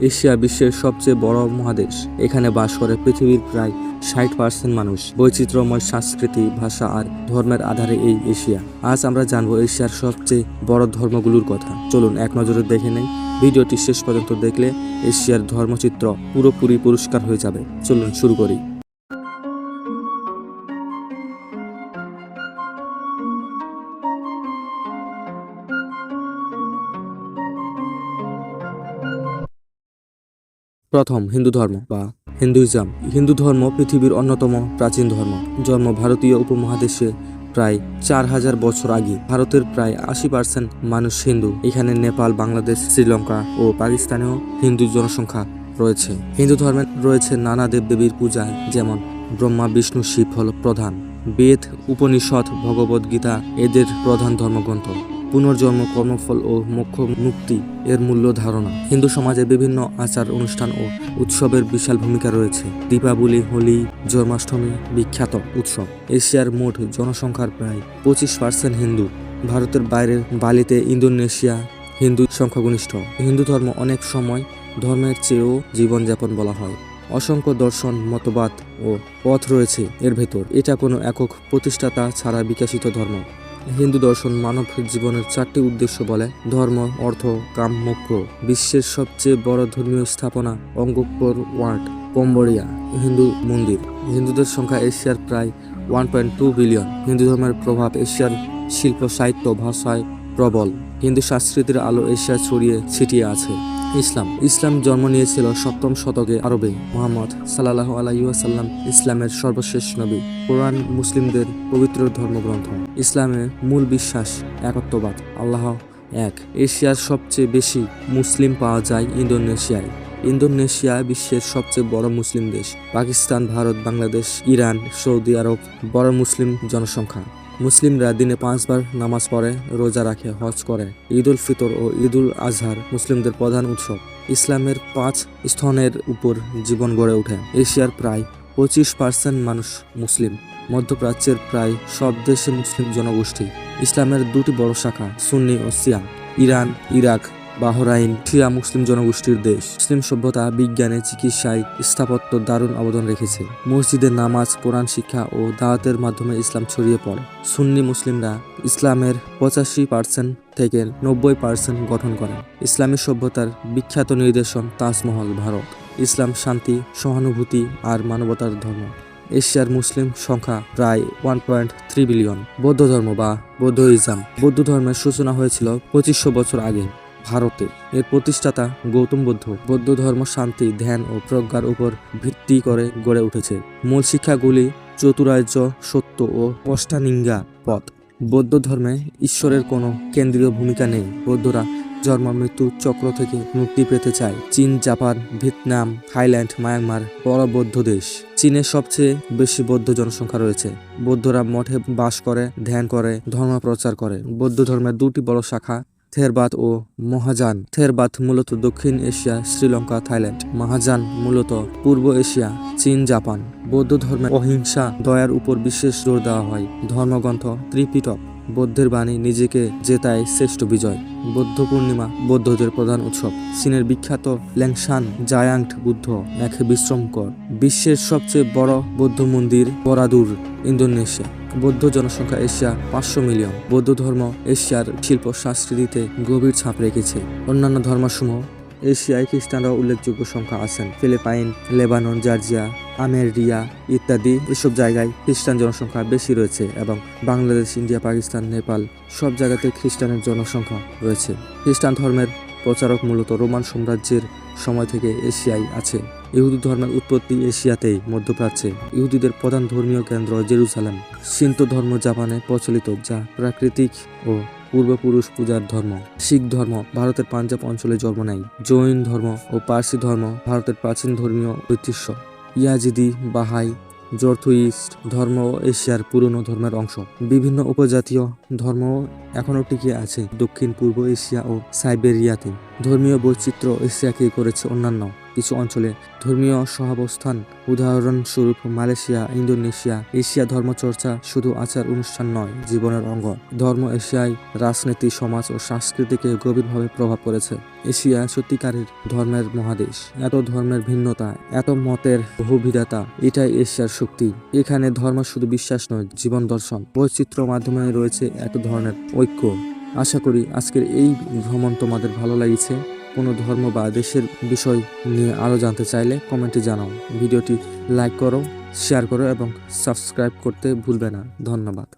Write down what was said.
Asia বিশ্বের সবচেয়ে বড় মহাদেশ। এখানে বাস করে পৃথিবীর প্রায় ষাট পার্সেন্ট মানুষ। বৈচিত্র্যময় সংস্কৃতি, ভাষা আর ধর্মের আধারে এই এশিয়া। আজ আমরা জানব এশিয়ার সবচেয়ে বড় ধর্মগুলোর কথা। চলুন এক নজরে দেখে নেই। ভিডিওটি শেষ পর্যন্ত দেখলে এশিয়ার ধর্মচিত্র পুরোপুরি পরিষ্কার হয়ে যাবে। চলুন শুরু করি। প্রথম হিন্দু ধর্ম বা হিন্দুইজম। হিন্দু ধর্ম পৃথিবীর অন্যতম প্রাচীন ধর্ম। জন্ম ভারতীয় উপমহাদেশে প্রায় চার হাজার বছর আগে। ভারতের প্রায় আশি পার্সেন্ট মানুষ হিন্দু। এখানে নেপাল, বাংলাদেশ, শ্রীলঙ্কা ও পাকিস্তানেও হিন্দু জনসংখ্যা রয়েছে। হিন্দু ধর্মে রয়েছে নানা দেবদেবীর পূজা যেমন ব্রহ্মা, বিষ্ণু, শিব হল প্রধান। বেদ, উপনিষদ, ভগবদ্গীতা এদের প্রধান ধর্মগ্রন্থ। পুনর্জন্ম, কর্মফল ও মোক্ষ মুক্তি এর মূল্য ধারণা। হিন্দু সমাজে বিভিন্ন আচার, অনুষ্ঠান ও উৎসবের বিশাল ভূমিকা রয়েছে। দীপাবলি, হোলি, জন্মাষ্টমী বিখ্যাত উৎসব। এশিয়ার মোট জনসংখ্যার প্রায় পঁচিশ পার্সেন্ট হিন্দু। ভারতের বাইরে বালিতে ইন্দোনেশিয়া হিন্দু সংখ্যাগরিষ্ঠ। হিন্দু ধর্ম অনেক সময় ধর্মের চেয়েও জীবনযাপন বলা হয়। অসংখ্য দর্শন, মতবাদ ও পথ রয়েছে এর ভেতর। এটা কোনো একক প্রতিষ্ঠাতা ছাড়া বিকাশিত ধর্ম। হিন্দু দর্শন মানব জীবনের চারটি উদ্দেশ্য বলে ধর্ম, অর্থ কাম মোক্ষ বিশ্বের সবচেয়ে বড় ধর্মীয় স্থাপনা অঙ্গকর ওয়ার্ড কম্বোডিয়া হিন্দু মন্দির। হিন্দুদের সংখ্যা এশিয়ার প্রায় one point two billion Hindu ধর্মের প্রভাব এশিয়ার শিল্প সাহিত্য ভাষায় প্রবল। হিন্দু সংস্কৃতির আলো এশিয়া ছড়িয়ে ছিটিয়ে আছে। ইসলাম। ইসলাম জন্ম নিয়েছিল সপ্তম শতকে আরবে। মোহাম্মদ সাল্লাহ আলাইসাল্লাম ইসলামের সর্বশেষ নবী। কোরআন মুসলিমদের পবিত্র ধর্মগ্রন্থ। ইসলামের মূল বিশ্বাস, একত্ববাদ, আল্লাহ এক। এশিয়ার সবচেয়ে বেশি মুসলিম পাওয়া যায় ইন্দোনেশিয়ায়। ইন্দোনেশিয়া বিশ্বের সবচেয়ে বড় মুসলিম দেশ। Pakistan, Bharat, Bangladesh, Iran, Saudi Arab, বড় মুসলিম জনসংখ্যা। মুসলিমরা দিনে পাঁচবার নামাজ পড়ে, রোজা রাখে, হজ করে। ঈদ উল ফিতর ও ঈদ উল আজহার মুসলিমদের প্রধান উৎসব। ইসলামের পাঁচ স্থনের উপর জীবন গড়ে ওঠে। এশিয়ার প্রায় পঁচিশ পার্সেন্ট মানুষ মুসলিম। মধ্যপ্রাচ্যের প্রায় সব দেশে মুসলিম জনগোষ্ঠী। ইসলামের দুটি বড় শাখা, সুন্নি ও Shia Iran, Iraq Bahrain Shia Muslim জনগোষ্ঠীর দেশ। মুসলিম সভ্যতা, বিজ্ঞানে, চিকিৎসায় স্থাপত্য দারুণ অবদান রেখেছে। মসজিদে নামাজ, কোরআন শিক্ষা ও দাওয়াতের মাধ্যমে ইসলাম ছড়িয়ে পড়ে। সুন্নি মুসলিমরা ইসলামের পঁচাশি পার্সেন্ট থেকে নব্বই পার্সেন্ট গঠন করে। ইসলামী সভ্যতার বিখ্যাত নির্দেশন তাজমহল ভারত। ইসলাম শান্তি, সহানুভূতি আর মানবতার ধর্ম। এশিয়ার মুসলিম সংখ্যা প্রায় ওয়ান পয়েন্ট থ্রি বিলিয়ন। বৌদ্ধ ধর্ম বা বৌদ্ধইজম বৌদ্ধ ধর্মের সূচনা হয়েছিল পঁচিশশো বছর আগে। ভারতে। এর প্রতিষ্ঠাতা গৌতম বুদ্ধ। বৌদ্ধ ধর্ম শান্তি, ধ্যান ও প্রজ্ঞার উপর ভিত্তি করে গড়ে উঠেছে। মূল শিক্ষাগুলি চতুরার্য, সত্য ও অষ্টানিঙ্গা পথ। বৌদ্ধ ধর্মে ঈশ্বরের কোনো কেন্দ্রীয় ভূমিকা নেই। বৌদ্ধরা জন্ম মৃত্যু চক্র থেকে মুক্তি পেতে চায়। চীন, জাপান, ভিয়েতনাম, থাইল্যান্ড, মায়ানমার বড় বৌদ্ধ দেশ। চীনের সবচেয়ে বেশি বৌদ্ধ জনসংখ্যা রয়েছে। বৌদ্ধরা মঠে বাস করে, ধ্যান করে ধর্ম প্রচার করে। বৌদ্ধ ধর্মের দুটি বড় শাখা থেরবাদ ও মহাজান থেরবাদ মূলত দক্ষিণ এশিয়া, শ্রীলঙ্কা, থাইল্যান্ড। মহাজান মূলত পূর্ব এশিয়া, চীন, জাপান। বৌদ্ধ ধর্মে অহিংসা দয়ার উপর বিশেষ জোর দেওয়া হয়। ধর্মগ্রন্থ ত্রিপিটক, বৌদ্ধের বাণী নিজেকে জেতায় শ্রেষ্ঠ বিজয়। বৌদ্ধ পূর্ণিমা বৌদ্ধদের প্রধান উৎসব। চীনের বিখ্যাত ল্যাংশান জায়াংট বুদ্ধ এক বিশ্রমকর বিশ্বের সবচেয়ে বড় বৌদ্ধ মন্দির বরাদুর, ইন্দোনেশিয়া। বৌদ্ধ জনসংখ্যা এশিয়া পাঁচশো মিলিয়ন। বৌদ্ধ ধর্ম এশিয়ার শিল্প সংস্কৃতিতে গভীর ছাপ রেখেছে। অন্যান্য ধর্মসমূহ এশিয়ায় খ্রিস্টানরাও উল্লেখযোগ্য সংখ্যা আছেন। ফিলিপাইন, লেবানন, জর্জিয়া, আমেরিয়া ইত্যাদি এসব জায়গায় খ্রিস্টান জনসংখ্যা বেশি রয়েছে এবং বাংলাদেশ, ইন্ডিয়া, পাকিস্তান, নেপাল সব জায়গাতে খ্রিস্টানের জনসংখ্যা রয়েছে। খ্রিস্টান ধর্মের প্রচারক মূলত রোমান সাম্রাজ্যের সময় থেকে এশিয়ায় আছে। ইহুদি ধর্মের উৎপত্তি এশিয়াতেই মধ্যপ্রাচ্যে। ইহুদিদের প্রধান ধর্মীয় কেন্দ্র জেরুসালাম। সিন্ত ধর্ম জাপানে প্রচলিত, যা প্রাকৃতিক ও পূর্বপুরুষ পূজার ধর্ম। শিখ ধর্ম ভারতের পাঞ্জাব অঞ্চলে জন্ম নেয়। জৈন ধর্ম ও পার্সি ধর্ম ভারতের প্রাচীন ধর্মীয় ঐতিহ্য। ইয়াজিদি, বাহাই, জর্থুইস্ট ধর্ম এশিয়ার পুরনো ধর্মের অংশ। বিভিন্ন উপজাতীয় ধর্ম এখনও টিকে আছে দক্ষিণ পূর্ব এশিয়া ও সাইবেরিয়াতে। ধর্মীয় বৈচিত্র্য এশিয়াকে করেছে অন্যান্য। কিছু অঞ্চলে ধর্মীয় সহাবস্থান, উদাহরণস্বরূপ মালয়েশিয়া, ইন্দোনেশিয়া, এশিয়া ধর্মচর্চা শুধু আচার অনুষ্ঠান নয়, জীবনের অঙ্গ। ধর্ম এশিয়ায় রাজনীতি, সমাজ ও সংস্কৃতিকে গভীরভাবে প্রভাব করেছে এশিয়া সত্যিকারের ধর্মের মহাদেশ। এত ধর্মের ভিন্নতা, এত মতের বহুবিধতা, এটাই এশিয়ার শক্তি। এখানে ধর্ম শুধু বিশ্বাস নয়, জীবন দর্শন। বৈচিত্র্য মাধ্যমে রয়েছে এক ধরনের ঐক্য। আশা করি আজকের এই ভ্রমণ তোমাদের ভালো লাগিয়েছে কোনো ধর্ম বা দেশের বিষয় নিয়ে আরও জানতে চাইলে কমেন্টে জানাও। ভিডিওটি লাইক করো, শেয়ার করো এবং সাবস্ক্রাইব করতে ভুলবে না। ধন্যবাদ।